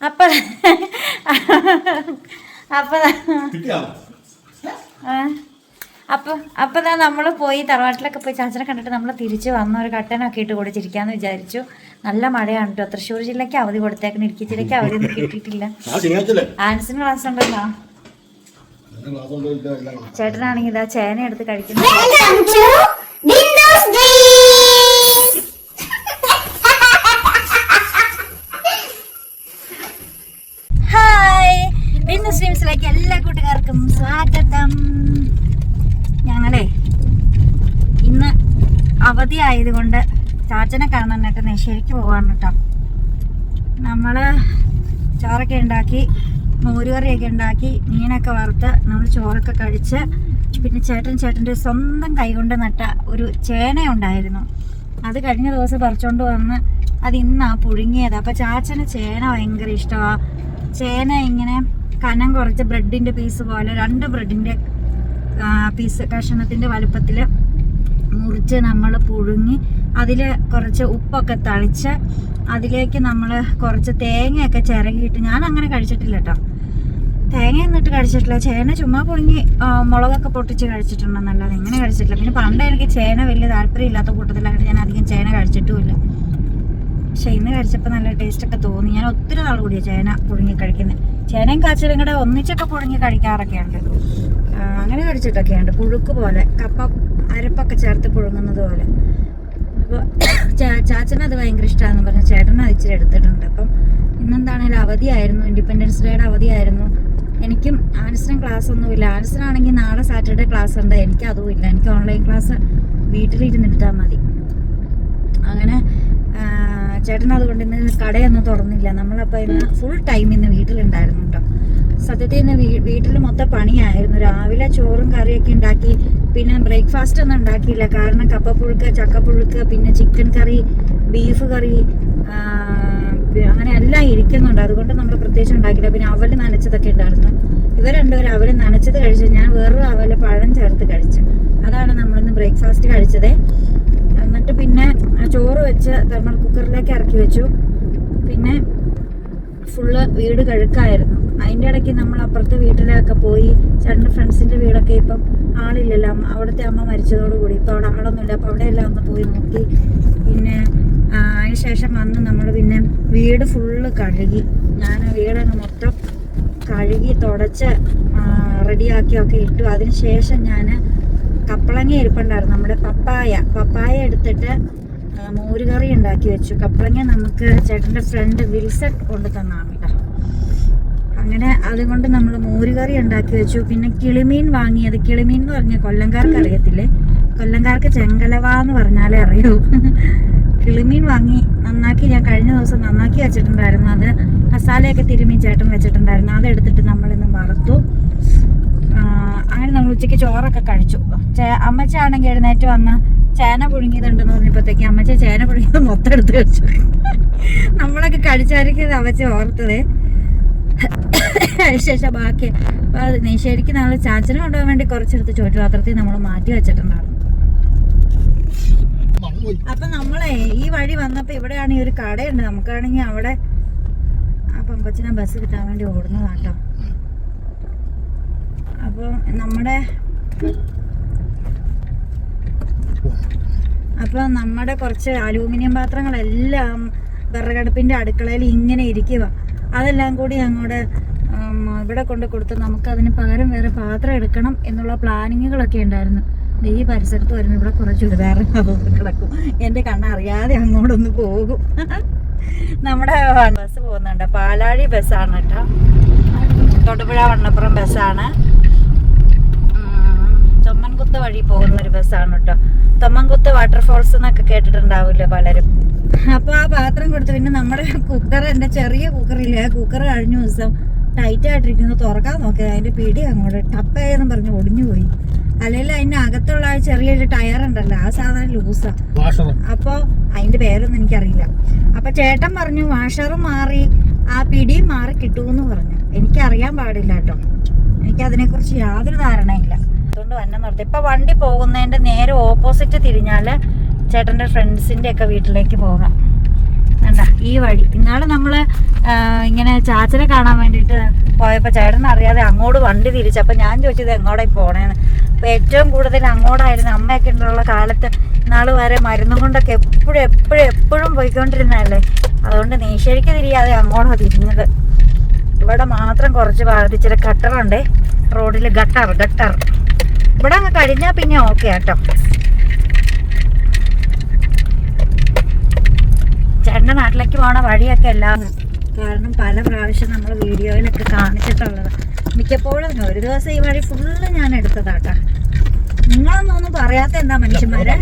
അപ്പൊ അപ്പൊ അപ്പൊ അപ്പൊ ദാ നമ്മൾ പോയി തറവാട്ടിലൊക്കെ പോയി ചാച്ചനെ കണ്ടിട്ട് നമ്മൾ തിരിച്ചു വന്ന ഒരു കട്ടനൊക്കെ ഇട്ട് കൊടുത്തിരിക്കാന്ന് വിചാരിച്ചു. നല്ല മഴയാണ് കേട്ടോ തൃശ്ശൂർ ജില്ലക്ക് അവധി കൊടുത്തേക്കണം. ഇടുക്കി ജില്ലയ്ക്ക് അവധി ഒന്നും കിട്ടിയിട്ടില്ല. ആൻസിന് ക്ലാസ് ഉണ്ടല്ലോ. ചേട്ടനാണെങ്കിൽ ഇതാ ചേന എടുത്ത് കഴിക്കുന്നു എല്ലാ കൂട്ടുകാർക്കും സ്വാഗതം. ഞങ്ങളെ ഇന്ന് അവധി ആയതുകൊണ്ട് ചാച്ചനെ കാണാനായിട്ട് നെശ്ശേരിക്ക് പോവാണ് കേട്ടോ നമ്മൾ ചോറൊക്കെ ഉണ്ടാക്കി മോരുകറിയൊക്കെ ഉണ്ടാക്കി മീനൊക്കെ വറുത്ത് നമ്മൾ ചോറൊക്കെ കഴിച്ച് പിന്നെ ചേട്ടൻ ചേട്ടന്റെ സ്വന്തം കൈകൊണ്ട് നട്ട ഒരു ചേന ഉണ്ടായിരുന്നു. അത് കഴിഞ്ഞ ദിവസം പറിച്ചുകൊണ്ട് വന്ന് അത് ഇന്നാ പുഴുങ്ങിയത്. അപ്പോൾ ചാച്ചന് ചേന ഭയങ്കര ഇഷ്ടമാണ് ചേന ഇങ്ങനെ കനം കുറച്ച് ബ്രെഡിന്റെ പീസ് പോലെ രണ്ട് ബ്രെഡിന്റെ പീസ് കഷണത്തിന്റെ വലുപ്പത്തിൽ മുറിച്ച് നമ്മൾ പുഴുങ്ങി അതിൽ കുറച്ച് ഉപ്പൊക്കെ തളിച്ച് അതിലേക്ക് നമ്മൾ കുറച്ച് തേങ്ങയൊക്കെ ചിരകിയിട്ട് ഞാൻ അങ്ങനെ കഴിച്ചിട്ടില്ല കേട്ടോ തേങ്ങ എന്നിട്ട് കഴിച്ചിട്ടില്ല. ചേന ചുമ്മാ പുഴുങ്ങി മുളകൊക്കെ പൊട്ടിച്ച് കഴിച്ചിട്ടുണ്ടെന്നല്ലാതെ ഇങ്ങനെ കഴിച്ചിട്ടില്ല. പിന്നെ പണ്ട് എനിക്ക് ചേന വലിയ താല്പര്യം ഇല്ലാത്ത കൂട്ടത്തിലായിട്ട് ഞാൻ അധികം ചേന കഴിച്ചിട്ടുമില്ല. പക്ഷെ ഇന്ന് കഴിച്ചപ്പോൾ നല്ല ടേസ്റ്റ് ഒക്കെ തോന്നി. ഞാൻ ഒത്തിരി നാൾ കൂടിയ ചേന പുഴുങ്ങി കഴിക്കുന്നത് ചേനയും കാച്ചിലും കൂടെ ഒന്നിച്ചൊക്കെ പുഴുങ്ങി കഴിക്കാറൊക്കെ ഉണ്ട്. ആ, അങ്ങനെ കഴിച്ചിട്ടൊക്കെയുണ്ട് പുഴുക്ക് പോലെ കപ്പ അരപ്പൊക്കെ ചേർത്ത് പുഴുങ്ങുന്നത് പോലെ. അപ്പോൾ ചാച്ചന് അത് ഭയങ്കര ഇഷ്ടമാണെന്ന് പറഞ്ഞ. ചേട്ടൻ അത് ഇച്ചിരി എടുത്തിട്ടുണ്ട്. അപ്പം ഇന്നെന്താണേലും അവധിയായിരുന്നു. ഇൻഡിപെൻഡൻസ് ഡേയുടെ അവധിയായിരുന്നു. എനിക്കും ആൻസിനും ക്ലാസ് ഒന്നുമില്ല ആൻസിനാണെങ്കിൽ നാളെ സാറ്റർഡേ ക്ലാസ് ഉണ്ട്. എനിക്ക് അതും ഇല്ല. എനിക്ക് ഓൺലൈൻ ക്ലാസ് വീട്ടിലിരുന്നിട്ടാൽ മതി. അങ്ങനെ ചേട്ടൻ അതുകൊണ്ട് ഇന്ന് കടയൊന്നും തുറന്നില്ല. നമ്മളപ്പോൾ ഇന്ന് ഫുൾ ടൈം ഇന്ന് വീട്ടിലുണ്ടായിരുന്നു കേട്ടോ സത്യത്തിൽ ഇന്ന് വീട്ടിൽ മൊത്തം പണിയായിരുന്നു. രാവിലെ ചോറും കറിയൊക്കെ ഉണ്ടാക്കി പിന്നെ ബ്രേക്ക്ഫാസ്റ്റ് ഒന്നും ഉണ്ടാക്കിയില്ല. കാരണം കപ്പപ്പുഴുക്ക് ചക്കപ്പുഴുക്ക് പിന്നെ ചിക്കൻ കറി ബീഫ് കറി അങ്ങനെ എല്ലാം ഇരിക്കുന്നുണ്ട്. അതുകൊണ്ട് നമ്മൾ പ്രത്യേകിച്ച് ഉണ്ടാക്കിയില്ല. പിന്നെ അവൽ നനച്ചതൊക്കെ ഉണ്ടായിരുന്നു. ഇവർ രണ്ടുപേരും അവൽ നനച്ചത് കഴിച്ചു ഞാൻ വേറൊരു അവൽ പഴം ചേർത്ത് കഴിച്ചു. അതാണ് നമ്മളിന്ന് ബ്രേക്ക്ഫാസ്റ്റ് കഴിച്ചത്. എന്നിട്ട് പിന്നെ ചോറ് വെച്ച് തെർമൽ കുക്കറിലേക്ക് ഇറക്കി വെച്ചു. പിന്നെ ഫുള്ള് വീട് കഴുക്കായിരുന്നു. അതിന്റെ ഇടയ്ക്ക് നമ്മൾ അപ്പുറത്തെ വീട്ടിലൊക്കെ പോയി ചേട്ടന്റെ ഫ്രണ്ട്സിന്റെ വീടൊക്കെ ഇപ്പം ആളില്ലല്ലോ. അവിടുത്തെ അമ്മ മരിച്ചതോടുകൂടി ഇപ്പോൾ അവിടെ ആളൊന്നുമില്ല. അപ്പോൾ അവിടെ എല്ലാം ഒന്ന് പോയി നോക്കി. പിന്നെ അതിന് ശേഷം വന്ന് നമ്മൾ പിന്നെ വീട് ഫുള്ള് കഴുകി. ഞാൻ വീടങ്ങ് മൊത്തം കഴുകി തുടച്ച് റെഡിയാക്കിയൊക്കെ ഇട്ടു. അതിന് ശേഷം ഞാൻ കപ്പളങ്ങ ഇരിപ്പുണ്ടായിരുന്നു നമ്മുടെ പപ്പായ. പപ്പായ എടുത്തിട്ട് മോര് മോരുകറി ഉണ്ടാക്കി വെച്ചു. കപ്പളങ്ങ നമുക്ക് ചേട്ടന്റെ ഫ്രണ്ട് വിൽസൺ കൊണ്ട് തന്നാണ് കേട്ടോ. അങ്ങനെ അതുകൊണ്ട് നമ്മൾ മോരുകറി ഉണ്ടാക്കി വെച്ചു. പിന്നെ കിളിമീൻ വാങ്ങിയത്. കിളിമീൻ എന്ന് പറഞ്ഞാൽ കൊല്ലംകാർക്ക് അറിയത്തില്ലേ? കൊല്ലംകാർക്ക് ചെങ്കലവ എന്ന് പറഞ്ഞാലേ അറിയൂ. കിളിമീൻ വാങ്ങി നന്നാക്കി ഞാൻ കഴിഞ്ഞ ദിവസം നന്നാക്കി വെച്ചിട്ടുണ്ടായിരുന്നു. അത് മസാലയൊക്കെ തിരുമീൻ ചേട്ടൻ വെച്ചിട്ടുണ്ടായിരുന്നു. അതെടുത്തിട്ട് നമ്മളിന്ന് വറുത്തു. ഉച്ചയ്ക്ക് ചോറൊക്കെ കഴിച്ചു. അമ്മച്ചാണെങ്കിൽ എഴുന്നേറ്റ് വന്ന് ചേന പുഴുങ്ങിയതുണ്ടെന്ന് പറഞ്ഞപ്പോഴത്തേക്ക് അമ്മച്ച ചേന പുഴുങ്ങിയത് മൊത്തം എടുത്ത് കഴിച്ചു. നമ്മളൊക്കെ കഴിച്ചായിരിക്കും അമ്മച്ച ഓർത്തത്. അതിനുശേഷം ബാക്കി ശരിക്കും നമ്മൾ ചാച്ചനെ കൊണ്ടുപോകാൻ വേണ്ടി കുറച്ചെടുത്ത് ചോറ്റു പാത്രത്തിൽ നമ്മൾ മാറ്റി വെച്ചിട്ടുണ്ടാകും. അപ്പൊ നമ്മളെ ഈ വഴി വന്നപ്പോ ഇവിടെയാണെങ്കിൽ ഒരു കടയുണ്ട്. നമുക്കാണെങ്കിൽ അവിടെ അപ്പം കൊച്ചിനെ ബസ് കിട്ടാൻ വേണ്ടി ഓടുന്നതാട്ടോ. അപ്പൊ നമ്മുടെ അപ്പോൾ നമ്മുടെ കുറച്ച് അലൂമിനിയം പാത്രങ്ങളെല്ലാം വിറകടുപ്പിന്റെ അടുക്കളയിൽ ഇങ്ങനെ ഇരിക്കുക അതെല്ലാം കൂടി അങ്ങോട്ട് ഇവിടെ കൊണ്ട് കൊടുത്ത് നമുക്ക് അതിന് പകരം വേറെ പാത്രം എടുക്കണം എന്നുള്ള പ്ലാനിങ്ങുകളൊക്കെ ഉണ്ടായിരുന്നു. ഈ പരിസരത്ത് വരുന്ന ഇവിടെ കുറച്ച് അതൊന്നും കിടക്കും. എന്റെ കണ്ണറിയാതെ അങ്ങോട്ടൊന്ന് പോകും. നമ്മുടെ ബസ് പോകുന്നുണ്ട്. പാലാഴി ബസ്സാണ് കേട്ടോ. തൊടുപുഴ വണ്ണപ്പുറം ബസ്സാണ്. തൊമ്മൻകുത്ത് വഴി പോകുന്ന ഒരു ബസ്സാണ് കേട്ടോ തൊമ്മൻകുത്ത് വാട്ടർഫോൾസ് എന്നൊക്കെ കേട്ടിട്ടുണ്ടാവില്ലേ പലരും. അപ്പൊ ആ പാത്രം കൊടുത്ത് പിന്നെ നമ്മുടെ കുക്കർ എന്റെ ചെറിയ കുക്കറില്ലേ ആ കുക്കർ കഴിഞ്ഞ ദിവസം ടൈറ്റ് ആയിട്ടിരിക്കുന്നു. തുറക്കാൻ നോക്കിയത് അതിന്റെ പിടി അങ്ങോട്ട് ടപ്പയെന്ന് പറഞ്ഞ് ഒടിഞ്ഞു പോയി അല്ലെങ്കിൽ അതിന്റെ അകത്തുള്ള ആ ചെറിയൊരു ടയർ ഉണ്ടല്ലോ ആ സാധനം ലൂസാ വാഷറ്. അപ്പൊ അതിന്റെ പേരൊന്നും എനിക്കറിയില്ല. അപ്പൊ ചേട്ടൻ പറഞ്ഞു വാഷറും മാറി ആ പിടിയും മാറി കിട്ടുമെന്ന് പറഞ്ഞു. എനിക്കറിയാൻ പാടില്ല കേട്ടോ. എനിക്ക് അതിനെക്കുറിച്ച് യാതൊരു ധാരണയില്ല അതുകൊണ്ട് വന്നെ നിർത്തി. ഇപ്പൊ വണ്ടി പോകുന്നതിന്റെ നേരെ ഓപ്പോസിറ്റ് തിരിഞ്ഞാൽ ചേട്ടന്റെ ഫ്രണ്ട്സിന്റെ ഒക്കെ വീട്ടിലേക്ക് പോകാം. കണ്ട ഈ വഴി. ഇന്നാൾ നമ്മൾ ഇങ്ങനെ ചാച്ചനെ കാണാൻ വേണ്ടിട്ട് പോയപ്പോ ചേട്ടൻ അറിയാതെ അങ്ങോട്ട് വണ്ടി തിരിച്ചു അപ്പൊ ഞാൻ ചോദിച്ചത് എങ്ങോട്ടായി പോണേന്ന്. അപ്പൊ ഏറ്റവും കൂടുതൽ അങ്ങോട്ടായിരുന്നു അമ്മയൊക്കെ ഉള്ള കാലത്ത് ഇന്നാൾ വരെ മരുന്നും കൊണ്ടൊക്കെ എപ്പോഴും എപ്പോഴും എപ്പോഴും പോയിക്കൊണ്ടിരുന്നല്ലേ അതുകൊണ്ട് നീശരിക്ക് തിരിയാതെ അങ്ങോട്ടാ തിരിഞ്ഞത്. ഇവിടെ മാത്രം കുറച്ച് ഭാഗത്ത് ഇച്ചിരി ഗട്ടറുണ്ട് റോഡിൽ ഗട്ടർ ഗട്ടർ. ഇവിടെ അങ്ങ് കഴിഞ്ഞാൽ പിന്നെ ഓക്കെ കേട്ടോ ചേട്ടന്റെ നാട്ടിലേക്ക് പോണ വഴിയൊക്കെ എല്ലാം കാരണം പല പ്രാവശ്യം നമ്മൾ വീഡിയോയിലൊക്കെ കാണിച്ചിട്ടുള്ളത്. മിക്കപ്പോഴും ഒരു ദിവസം ഈ വഴി ഫുള്ള് ഞാൻ എടുത്തതാട്ടാ. നിങ്ങളൊന്നും പറയാത്ത എന്താ മനുഷ്യന്മാരെ?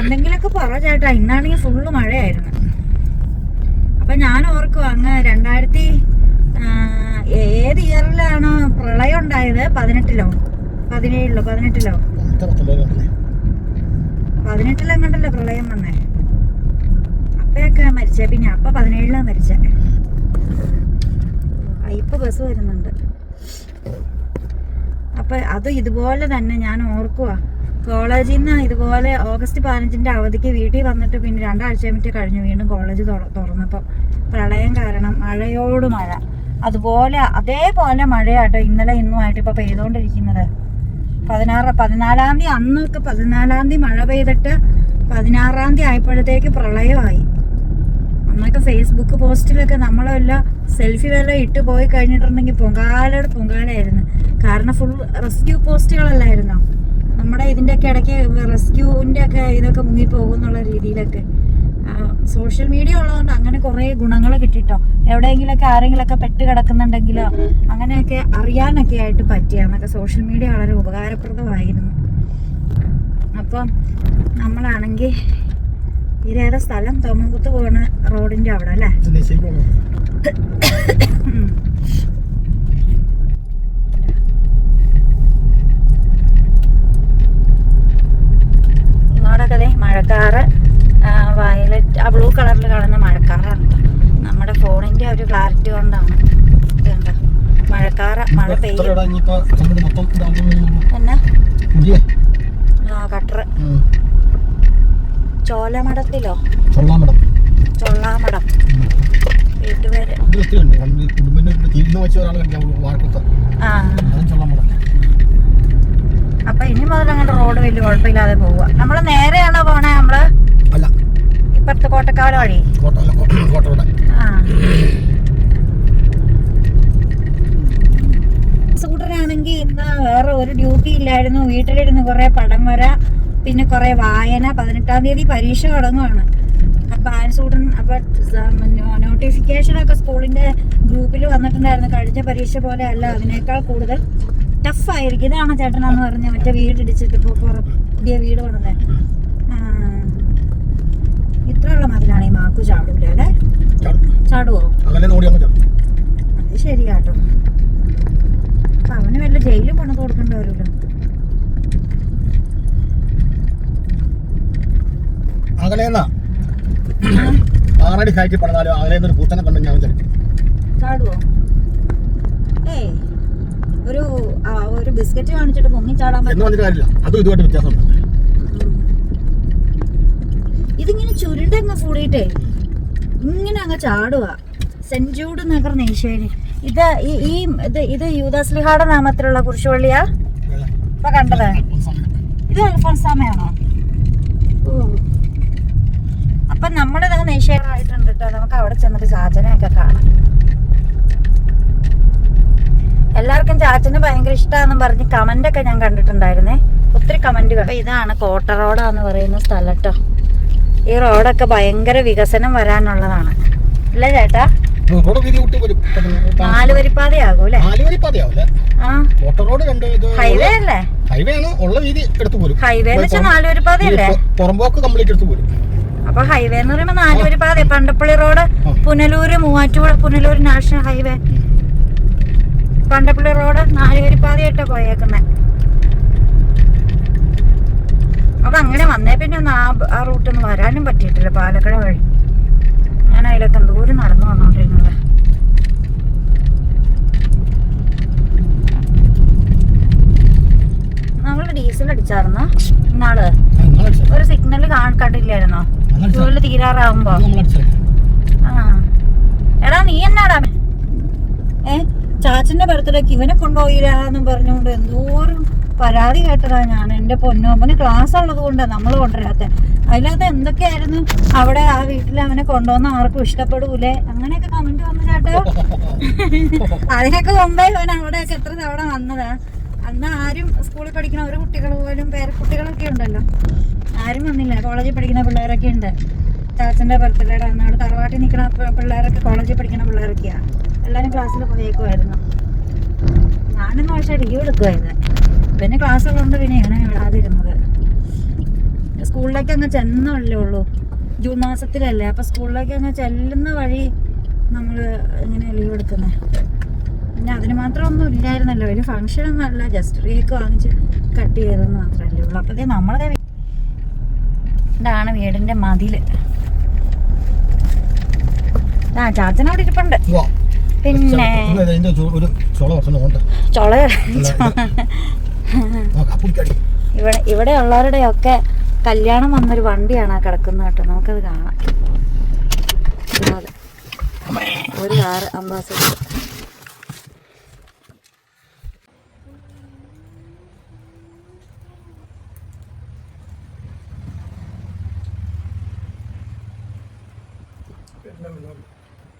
എന്തെങ്കിലുമൊക്കെ പറ ചേട്ടാ ഇന്നാണെങ്കിൽ ഫുള്ള് മഴയായിരുന്നു. അപ്പൊ ഞാൻ ഓർക്കും അങ്ങ് രണ്ടായിരത്തി ഏത് ഇയറിലാണ് പ്രളയം ഉണ്ടായത്? പതിനെട്ടിലോ? പതിനേഴിലോ പതിനെട്ടിലോ? പതിനെട്ടിലെങ്ങണ്ടല്ലേ പ്രളയം വന്നേ. അപ്പയൊക്കെ മരിച്ചേ പിന്നെ അപ്പ പതിനേഴിലാ മരിച്ചേ. ഇപ്പൊ ബസ് വരുന്നുണ്ട്. അപ്പൊ അത് ഇതുപോലെ തന്നെ ഞാൻ ഓർക്കുക കോളേജിൽ നിന്ന് ഇതുപോലെ ഓഗസ്റ്റ് പതിനഞ്ചിന്റെ അവധിക്ക് വീട്ടിൽ വന്നിട്ട് പിന്നെ രണ്ടാഴ്ച മറ്റേ കഴിഞ്ഞു വീണ്ടും കോളേജ് തുറന്നപ്പോൾ പ്രളയം കാരണം മഴയോട് മഴ. അതുപോലെ അതേപോലെ മഴയാട്ടോ ഇന്നലെ ഇന്നുമായിട്ട് ഇപ്പൊ പെയ്തുകൊണ്ടിരിക്കുന്നത് പതിനാറ് പതിനാലാം തീയതി അന്നൊക്കെ പതിനാലാം തീയതി മഴ പെയ്തിട്ട് പതിനാറാം തീയതി ആയപ്പോഴത്തേക്ക് പ്രളയമായി. അന്നൊക്കെ ഫേസ്ബുക്ക് പോസ്റ്റിലൊക്കെ നമ്മളെല്ലാം സെൽഫി വല്ല ഇട്ട് പോയി കഴിഞ്ഞിട്ടുണ്ടെങ്കിൽ പൊങ്കാലയുടെ പൊങ്കാലയായിരുന്നു. കാരണം ഫുൾ റെസ്ക്യൂ പോസ്റ്റുകളല്ലായിരുന്നോ? നമ്മുടെ ഇതിന്റെയൊക്കെ ഇടയ്ക്ക് റെസ്ക്യൂവിന്റെ ഒക്കെ ഇതൊക്കെ മുങ്ങിപ്പോകും എന്നുള്ള രീതിയിലൊക്കെ. സോഷ്യൽ മീഡിയ ഉള്ളതുകൊണ്ട് അങ്ങനെ കുറേ ഗുണങ്ങൾ കിട്ടിട്ടോ എവിടെയെങ്കിലൊക്കെ ആരെങ്കിലൊക്കെ പെട്ട് കിടക്കുന്നുണ്ടെങ്കിലോ അങ്ങനെയൊക്കെ അറിയാനൊക്കെ ആയിട്ട് പറ്റിയാന്നൊക്കെ സോഷ്യൽ മീഡിയ വളരെ ഉപകാരപ്രദമായിരുന്നു അപ്പം നമ്മളാണെങ്കിൽ ഇതേതാ സ്ഥലം തോമൻകുത്ത് പോണ റോഡിന്റെ അവിടെ അല്ലേ. ഇങ്ങോട്ടൊക്കെ മഴക്കാറ് വയലറ്റ് ആ ബ്ലൂ കളറിൽ കാണുന്ന മഴക്കാറാണ്. നമ്മുടെ ഫോണിന്റെ ഒരു ക്ലാരിറ്റി കൊണ്ടാണ്. മഴക്കാറ മഴ പെയ്യും. എന്നാ ആ കട്ടറ് ചോലമടത്തിലോ വീട്ടുപേര്. ചൊള്ളാമടം അപ്പൊ ഇനി മുതൽ അങ്ങോട്ട് റോഡ് വലിയ കുഴപ്പമില്ലാതെ പോവുക. നമ്മൾ നേരെയാണോ പോണേ? നമ്മൾ അല്ല. ഇപ്പുറത്ത് കോട്ടക്കാട് വഴി സൂട്ടനാണെങ്കിൽ ഇന്ന് വേറെ ഒരു ഡ്യൂട്ടി ഇല്ലായിരുന്നു. വീട്ടിലിരുന്ന് കുറെ പടം വര പിന്നെ കുറെ വായന. പതിനെട്ടാം തീയതി പരീക്ഷ തുടങ്ങുവാണ്. അപ്പൊ ആൻസൂട്ടൻ അപ്പൊ നോട്ടിഫിക്കേഷൻ ഒക്കെ സ്കൂളിന്റെ ഗ്രൂപ്പിൽ വന്നിട്ടുണ്ടായിരുന്നു. കഴിഞ്ഞ പരീക്ഷ പോലെ അല്ല. അതിനേക്കാൾ കൂടുതൽ. ടഫായിരിക്കും ഇതാണ് ചേട്ടനാന്ന് പറഞ്ഞ മറ്റേ വീട് ഇടിച്ചിട്ട് ഇപ്പൊ പുറ- പുതിയ വീട് പണിതേ. ഇത്രയുള്ള മതിലാണ് ഈ മാക്കു ചാടൂല അല്ലേ? ചാടും. ചാടുവോ? ചാടും. അത് ശരിയാട്ടോ. അപ്പൊ അവന് വല്ല ജയിലും പണിത് കൊടുക്കേണ്ടി വരുമല്ലോ. അകലേന്നാ ആറടി ഹൈറ്റിൽ പണിതാലും അകലേന്ന് ഒരു പൂത്തനെ കണ്ടു ഞാൻ ചലിക്കും ചാടുവോ? ഏയ് ഒരു ഒരു ബിസ്ക്കറ്റ് കാണിച്ചിട്ട് മുങ്ങി ചാടാൻ പറ്റും അതും ഇതുമായിട്ട് വ്യത്യാസമുണ്ട്. ഇതിങ്ങനെ ചുരുണ്ടങ്ങ് കൂടിയിട്ടേ ഇങ്ങനെ അങ്ങ് ചാടുക സെന്റ് ജൂഡ് നഗർ നെയ്ശ്ശേരി ഇത് ഈ ഈ ഇത് ഇത് യൂദാസ്ലിഹാടെ നാമത്തിലുള്ള കുരിശുപള്ളിയാ? ഇപ്പൊ കണ്ടത്? ഇത് അൽഫോൺസാമയാണോ ഓ. അപ്പൊ നമ്മുടെ നെയ്ശ്ശേരായിട്ടുണ്ട് കേട്ടോ നമുക്ക് അവിടെ ചെന്നിട്ട് ചാച്ചനെയൊക്കെ കാണാം. എല്ലാവർക്കും ചാച്ചന് ഭയങ്കര ഇഷ്ടമാണെന്ന് പറഞ്ഞ് കമന്റ് ഒക്കെ ഞാൻ കണ്ടിട്ടുണ്ടായിരുന്നേ. ഒത്തിരി കമന്റുകൾ. ഇതാണ് കോട്ട എന്ന് പറയുന്ന സ്ഥലം ട്ടോ. ഈ റോഡൊക്കെ ഭയങ്കര വികസനം വരാനുള്ളതാണ്. അല്ലേ ചേട്ടാ? നാല് വരിപ്പാതയാകും അല്ലേ ഹൈവേ അല്ലേ? ഹൈവേ ആണ് ഉള്ള വീതി എടുത്തു ഹൈവേ എന്ന് വെച്ചാൽ നാല് വരിപ്പാതയല്ലേ ഈ പുറമ്പോക്ക് കംപ്ലീറ്റ് എടുത്തു അപ്പൊ ഹൈവേ എന്ന് പറയുമ്പോ നാലുവരി പാത Pandappilly road. Punalur Muvattupuzha Punalur national highway. Pandappilly road നാലുവരി പാതയായിട്ടാ പോയേക്കുന്നെ. അത് അങ്ങനെ വന്നേ പിന്നെ ഒന്നും ആ ആ റൂട്ടൊന്നും വരാനും പറ്റിയിട്ടില്ല. പാലക്കട വഴി. ഞാൻ അതിലൊക്കെ ദൂരം നടന്നു വന്നോണ്ടിരുന്നത്. നമ്മൾ ഡീസൽ അടിച്ചായിരുന്നോ? ഇന്നാൾ? ഒരു സിഗ്നൽ കണ്ടില്ലായിരുന്നോ? ജോലി തീരാറാവുമ്പോ. ആ. എടാ നീ എന്നാടാ? ഏ? ചാച്ചന്റെ ബർത്ത്ഡേക്ക് ഇവനെ കൊണ്ടുപോയില്ല എന്നും പറഞ്ഞുകൊണ്ട് എന്തോരം പരാതി കേട്ടതാ ഞാൻ. എന്റെ പൊന്നോമ്പന് ക്ലാസ് ഉള്ളത് കൊണ്ടാണ് നമ്മൾ കൊണ്ടുവരാത്ത. അതിനകത്ത് എന്തൊക്കെയായിരുന്നു? അവിടെ ആ വീട്ടിൽ അവനെ കൊണ്ടുവന്ന ആർക്കും ഇഷ്ടപ്പെടൂലേ? അങ്ങനെയൊക്കെ കമന്റ് വന്നു കേട്ടോ അതിനൊക്കെ മുമ്പേ അവൻ അവിടെയൊക്കെ എത്ര തവണ വന്നതാ. അന്ന് ആരും സ്കൂളിൽ പഠിക്കുന്ന ഒരു കുട്ടികൾ പോലും പേരക്കുട്ടികളൊക്കെ ഉണ്ടല്ലോ. ആരും വന്നില്ല. കോളേജിൽ പഠിക്കുന്ന പിള്ളേരൊക്കെ ഉണ്ട്. ചാച്ചന്റെ ബർത്ത്ഡേയുടെ അന്ന് അവിടെ തറവാട്ടിൽ നിൽക്കുന്ന പിള്ളേരൊക്കെ കോളേജിൽ പഠിക്കുന്ന പിള്ളേരൊക്കെയാണ് എല്ലാവരും ക്ലാസ്സിൽ പോയേക്കുമായിരുന്നു ഞാനൊന്നും പക്ഷേ ലീവ് എടുക്കുമായിരുന്നു പിന്നെ ക്ലാസ് ഉള്ളതുകൊണ്ട് പിന്നെ ഇങ്ങനെ വിടാതിരുന്നത്? സ്കൂളിലേക്ക് അങ്ങ് ചെന്നല്ലേ ഉള്ളൂ. ജൂൺ മാസത്തിലല്ലേ. അപ്പം സ്കൂളിലേക്ക് അങ്ങ് ചെല്ലുന്ന വഴി നമ്മൾ ഇങ്ങനെ ലീവ് എടുക്കുന്നത് പിന്നെ അതിന് മാത്രം ഒന്നും ഇല്ലായിരുന്നല്ലോ. ഒരു ഫംഗ്ഷൻ ഒന്നും അല്ല. ജസ്റ്റ് കേക്ക് വാങ്ങിച്ച് കട്ട് ചെയ്തതെന്ന് മാത്രമല്ലേ ഉള്ളൂ. അപ്പോഴത്തേ നമ്മളതേ ഇതാണ് വീടിന്റെ മതിൽ. ആ ചാച്ചൻ അവിടെ ഇരിപ്പുണ്ട്. പിന്നെ ചുള ഇവിടെ ഇവിടെ ഉള്ളവരുടെയൊക്കെ കല്യാണം വന്നൊരു വണ്ടിയാണ് ആ കിടക്കുന്നത് കേട്ടോ. നമുക്കത് കാണാം. ഒരു കാറ് അംബാസഡർ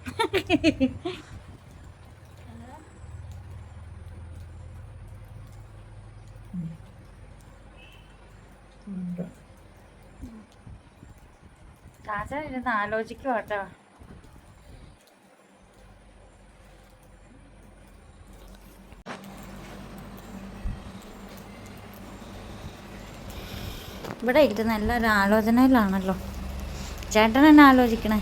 ചാച്ച ഇരുന്ന് ആലോചിക്കും കേട്ടോ. ഇവിടെ ഇരുന്ന് എല്ലാവരും ആലോചനയിലാണല്ലോ. ചേട്ടൻ എന്നെ ആലോചിക്കണേ.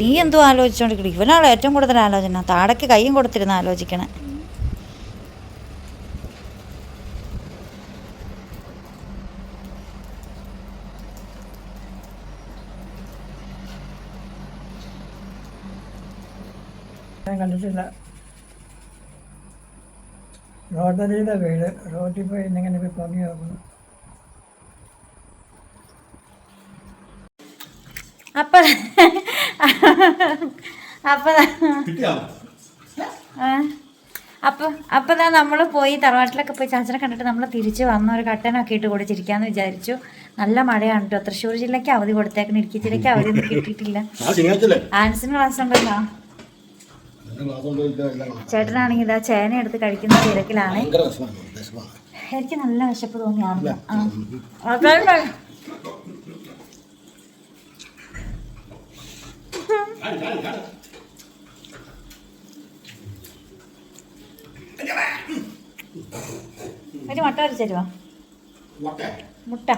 നീ എന്തോ ആലോചിച്ചോണ്ടിരിക്കണം. ഇവനാണോ ഏറ്റവും കൂടുതൽ ആലോചന. താടക്ക് കയ്യും കൊടുത്തിരുന്ന് ആലോചിക്കണേ. ഞാൻ കണ്ടിട്ടില്ല. റോട്ടറിയുടെ വീട് റോട്ടിൽ പോയി ഇന്നിങ്ങനെ പോയി പൊങ്ങി നോക്കുന്നു അപ്പൊ അപ്പൊ. അപ്പൊ അപ്പൊ നമ്മൾ പോയി തറവാട്ടിലൊക്കെ പോയി ചാച്ചനെ കണ്ടിട്ട് നമ്മൾ തിരിച്ചു വന്ന ഒരു കട്ടനൊക്കെ ഇട്ട് കൊടുത്തിരിക്കാന്ന് വിചാരിച്ചു. നല്ല മഴയാണ് കേട്ടോ. തൃശ്ശൂർ ജില്ലയ്ക്ക് അവധി കൊടുത്തേക്കണം. ഇടുക്കി ജില്ലയ്ക്ക് അവധി ഒന്നും കിട്ടിയിട്ടില്ല. ആൻസിന് ക്ലാസ് ഉണ്ടല്ലോ എന്റെ ക്ലാസ് കൊണ്ട് ഇത് എല്ലാം കാണാം. ചേട്ടനാണെങ്കിൽ ഇതാ ചേന എടുത്ത് കഴിക്കുന്ന തിരക്കിലാണ്. എനിക്ക് നല്ല വിശപ്പ് തോന്നിയാണ് ഒരു മുട്ട വരച്ച് തരുവാ? മുട്ട. മുട്ട.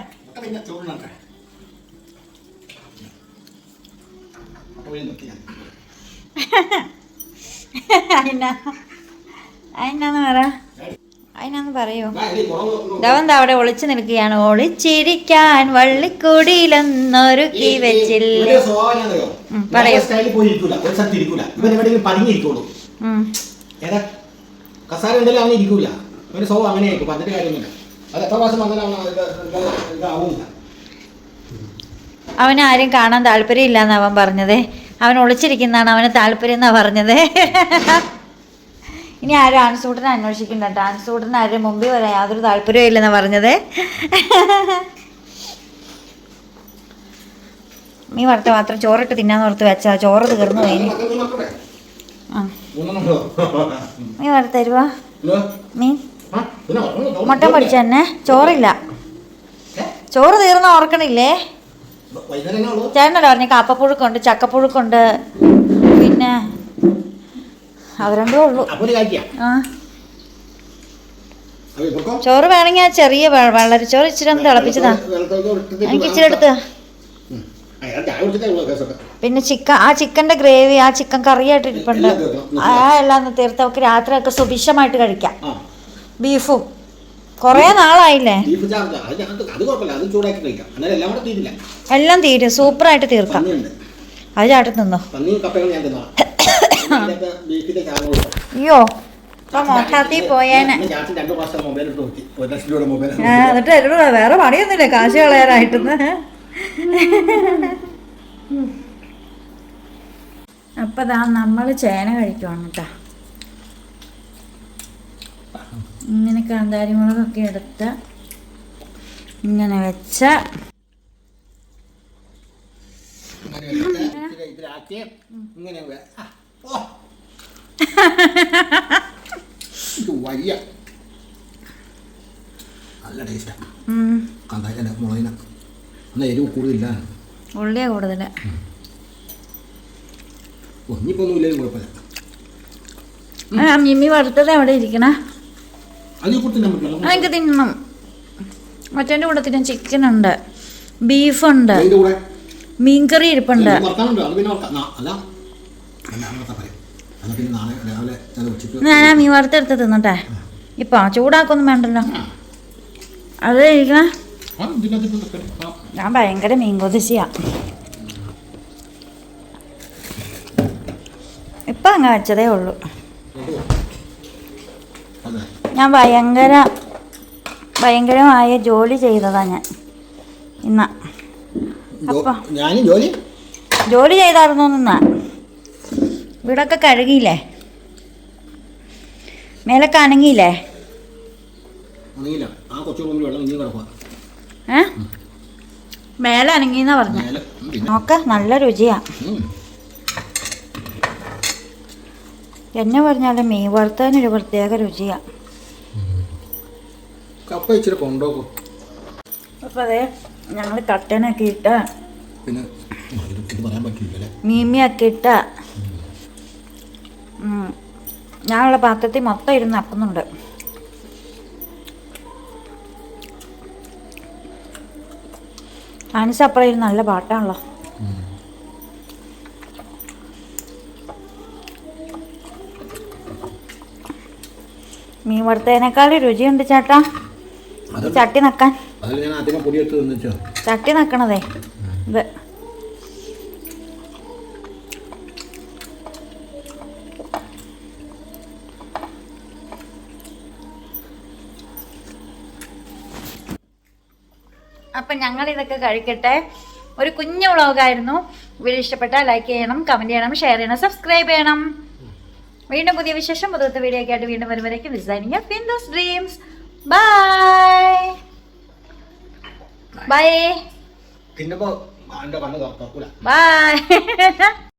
അതിനാന്ന് പറ. അതിനാന്ന് പറയൂ. ദവന്ത അവിടെ ഒളിച്ചു നിൽക്കുകയാണ്? ഒളിച്ചിരിക്കാൻ വള്ളിക്കൂടിയിലൊന്നൊരു കീ വെച്ചില്ല. അവനാരും പറയൂ. കസാര അവൻ ഇരിക്കൂല. സ്വഭാവം പറഞ്ഞിട്ട് കാര്യമില്ല അത് എത്ര പ്രാവശ്യം വന്നാലും അവൻ ആരും കാണാൻ താല്പര്യം എന്ന് അവൻ പറഞ്ഞത്. അവൻ ഒളിച്ചിരിക്കുന്നതാണ്. അവന് താല്പര്യം എന്നാ പറഞ്ഞത്. ഇനി ആരും ആൺസൂട്ടനെ അന്വേഷിക്കണ്ട കേട്ടോ. ആൻസൂട്ടന് ആരും മുമ്പിൽ വരാൻ യാതൊരു താല്പര്യവും ഇല്ലെന്നാ പറഞ്ഞത്. നീ വറുത്ത മാത്രം ചോറിട്ട് തിന്നാന്ന് ഓർത്ത് വെച്ചാ ചോറ് തീർന്നു പോയി. നീ വറുത്തരുവാ? നീ. മുട്ട പൊടിച്ചെന്നെ ചോറില്ല. ചോറ് തീർന്ന ഓർക്കണില്ലേ? ചേട്ടനല്ലോ പറഞ്ഞു കാപ്പപ്പുഴുക്കുണ്ട് ചക്കപ്പുഴുക്കുണ്ട് പിന്നെ അവരണ്ടേ രണ്ടേ ഉള്ളൂ. ആ? ചോറ് വേണമെങ്കിൽ ആ ചെറിയ വെള്ളരി ചോറ് ഇച്ചിരി ഒന്ന് തിളപ്പിച്ചതാ. എനിക്ക് ഇച്ചിരി എടുത്ത്. പിന്നെ ചിക്കൻ ആ ചിക്കന്റെ ഗ്രേവി ആ ചിക്കൻ കറിയായിട്ട് ഇരിപ്പുണ്ട് ആ എല്ലാം തീർത്ത് നമുക്ക് രാത്രിയൊക്കെ സുഭിക്ഷമായിട്ട് കഴിക്കാം. ബീഫും. കുറേ നാളായില്ലേ? ബീഫ് അത് അത് കുഴപ്പമില്ല അത് ചൂടാക്കി കഴിക്കാം. എല്ലാം കൂടെ തീരില്ല. എല്ലാം തീരും സൂപ്പറായിട്ട് തീർക്കാം. പന്നിയുണ്ട്. അത് ചാട്ടം തിന്നോ. പന്നിയും കപ്പയും ഞാൻ തിന്നാം ഇതിനകത്ത് ബീഫിന്റെ ചാർജ് കൊടുക്കാം അയ്യോ ഇപ്പൊ മൊത്തത്തിൽ പോയേനെ. ഞാൻ ചാച്ചൻ രണ്ടു പ്രാവശ്യം മൊബൈൽ ഇട്ട് നോക്കി. ഒരു ലക്ഷം രൂപയുടെ മൊബൈൽ. ആ, എന്നിട്ട് എന്നോട് വേറെ പണിയൊന്നുമില്ല കാശ് കളയാനായിട്ടെന്ന്. അപ്പൊ ദാ നമ്മൾ ചേന കഴിക്കുവാണ് കേട്ടോ. ഇങ്ങനെ കാന്താരി മുളകൊക്കെ എടുത്ത് ഇങ്ങനെ വെച്ച വലിയ നല്ല ടേസ്റ്റാ ഉം, കാന്താരി മുളകിന് എന്നാൽ എരിവ് കൂടുതലില്ല ഉള്ളിയാ കൂടുതൽ. ഓ ഇനിയിപ്പോൾ ഒന്നും ഇല്ലെങ്കിലും കുഴപ്പമില്ല ആ മിമ്മി വറുത്തത് എവിടെ ഇരിക്കണ അതിൽ കൂടി തിന്നാൻ പറ്റില്ല എനിക്ക് തിന്നണം. മറ്റേന്റെ കൂടെ തിന്നാൻ ചിക്കൻ ഉണ്ട്. ബീഫുണ്ട് മീൻകറി ഇരിപ്പുണ്ട്. ഞാൻ മീൻ വറുത്തെടുത്ത് തിന്നട്ടെ. ഇപ്പൊ ചൂടാക്കൊന്നും വേണ്ടല്ലോ. അത്. ഞാൻ ഭയങ്കര മീൻ കൊതിശിയാ. ഇപ്പൊ അങ്ങ് വെച്ചതേ ഉള്ളൂ. ഞാൻ ഭയങ്കര ഭയങ്കരമായ ജോലി ചെയ്തതാ ഞാൻ. ഇന്ന. ജോലി? ജോലി ചെയ്തായിരുന്നു നിന്നാ വീടൊക്കെ കഴുകിയില്ലേ? മേലൊക്കെ അനങ്ങിയില്ലേ? ഏ? മേലെ അനങ്ങിന്നാ പറഞ്ഞ നോക്ക നല്ല രുചിയാ. എന്നെ പറഞ്ഞാൽ മീൻ വറുത്തതിനൊരു പ്രത്യേക രുചിയാണ് കപ്പ ഇച്ചിരി കൊണ്ടുപോകും അപ്പൊ അതെ ഞങ്ങൾ കട്ടനൊക്കെ ഇട്ട. പിന്നെ മീമിയൊക്കെ ഇട്ട്. ഞാനുള്ള പാത്രത്തിൽ മൊത്തം ഇരുന്ന് അക്കുന്നുണ്ട് അനുസപ്പറയിൽ അപ്പുറം ഇരുന്ന് നല്ല പാട്ടാണല്ലോ. മീൻ വറുത്തതിനേക്കാൾ രുചിയുണ്ട് ചേട്ടാ. ചട്ടി നക്കാൻ. ചട്ടി നക്കണതേ. ഇത്. അപ്പം ഞങ്ങൾ ഇതൊക്കെ കഴിക്കട്ടെ. ഒരു കുഞ്ഞു വ്ളോഗായിരുന്നു. വീഡിയോ ഇഷ്ടപ്പെട്ടാൽ ലൈക്ക് ചെയ്യണം കമന്റ് ചെയ്യണം ഷെയർ ചെയ്യണം സബ്സ്ക്രൈബ് ചെയ്യണം. വീണ്ടും പുതിയ വിശേഷം പുതിയ വീഡിയോ ഒക്കെ ആയിട്ട് വീണ്ടും വരുമ്പോഴേക്കും designing Findos dreams bye bye bye